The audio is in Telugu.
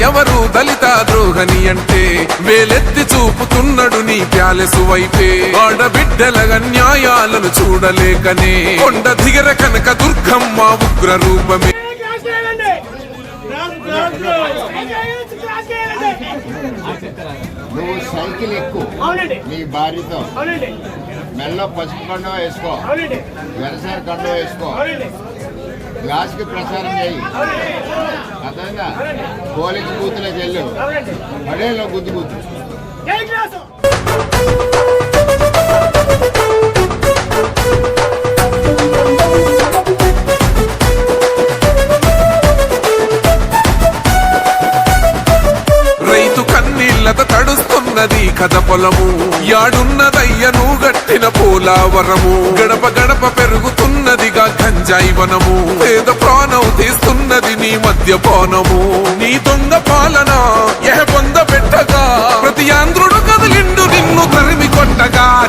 ఎవరు దళిత ద్రోహని అంటే వేలెత్తి చూపుతున్నాడు నీ ప్యాలెసు వైపే. ఆడబిడ్డల న్యాయాలను చూడలేకనే. కొండ దిగర కనక దుర్గమ్మ ఉగ్ర రూపమే నువ్వు సైకిల్ ఎక్కు అవునండి. నీ భార్యతో. మెల్ల పసుపు కండం వేసుకో. వ్యవసాయ కండం వేసుకో. అవునండి గ్లాస్కి ప్రసారం చేయి. అర్థమైందా? పోలీసు బూతులో చెల్లు పడేలో గుద్దు గుద్దు రైతు కన్నీళ్ళత తడుస్తున్నది కథ పొలము. యాడున్నదయ్యను గట్టిన పోలావరము గడప గడప పెరుగుతూ జైవనము. వనము పేద ప్రాణం తీస్తున్నది నీ మద్యపానము నీ దొంగ పాలన ఎహ పొంద పెట్టగా. ప్రతి ఆంధ్రుడు కదిలిండు నిన్ను తరిమి కొట్టగా.